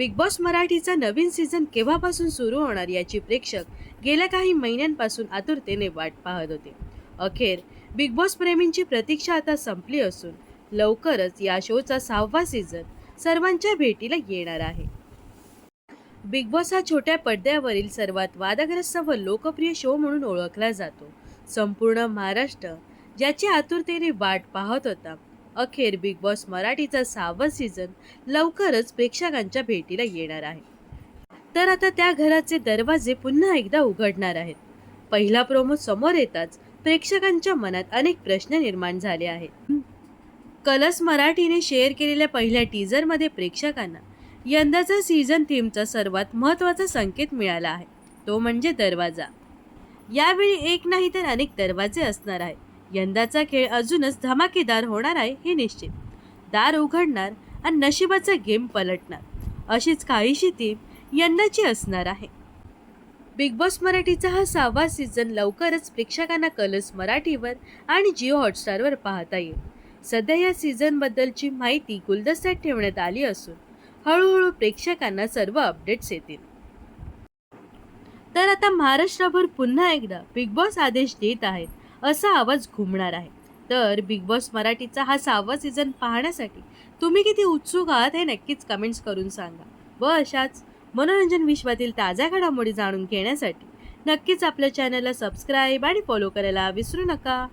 Big boss मराठीचा नवीन season केव्हापासून सुरू होणार याची प्रेक्षक गेल्या काही महिन्यांपासून आतुरतेने वाट पाहत होते. अखेर बिग बॉस प्रेमींची प्रतीक्षा आता संपली असून लवकरच या शोचा सहावा सीझन सर्वांच्या भेटीला येणार आहे. बिग बॉस हा छोट्या पडद्यावरील सर्वात वादग्रस्त व लोकप्रिय शो म्हणून ओळखला जातो संपूर्ण महाराष्ट्र ज्याची आतुरतेने वाट पाहत होता. अखेर बिग बॉस मराठीचा सहावा सीझन लवकरच प्रेक्षकांच्या भेटीला येणार आहे. तर आता त्या घराचे दरवाजे पुन्हा एकदा उघडणार आहेत. पहिला प्रोमो समोर येताच प्रेक्षकांच्या मनात अनेक प्रश्न निर्माण झाले आहेत. कलस मराठीने शेअर केलेल्या पहिल्या टीझरमध्ये प्रेक्षकांना यंदाचा सीझन थीमचा सर्वात महत्त्वाचा संकेत मिळाला आहे. तो म्हणजे दरवाजा. यावेळी एक नाही तर अनेक दरवाजे असणार आहेत. यंदाचा खेळ अजूनच धमाकेदार होणार आहे हे निश्चित. दार उघडणार आणि नशिबाचा गेम पलटणार. अशीच काहीशी टीम यंदाची असणार आहे. बिग बॉस मराठीचा हा सहावा सीझन लवकरच प्रेक्षकांना कलर्स मराठीवर आणि जिओ हॉटस्टारवर पाहता येईल. सध्या या सीझनबद्दलची माहिती गुलदस्त्यात ठेवण्यात आली असून हळूहळू प्रेक्षकांना सर्व अपडेट्स येतील. तर आता महाराष्ट्राभर पुन्हा एकदा बिग बॉस आदेश देत आहेत. असा आवाज घुमणार आहे. तर बिग बॉस मराठीचा हा सहावा सीझन पाहण्यासाठी तुम्ही किती उत्सुक आहात हे नक्कीच कमेंट्स करून सांगा. व अशाच मनोरंजन विश्वातील ताज्या घडामोडी जाणून घेण्यासाठी नक्कीच आपल्या चॅनलला सबस्क्राईब आणि फॉलो करायला विसरू नका.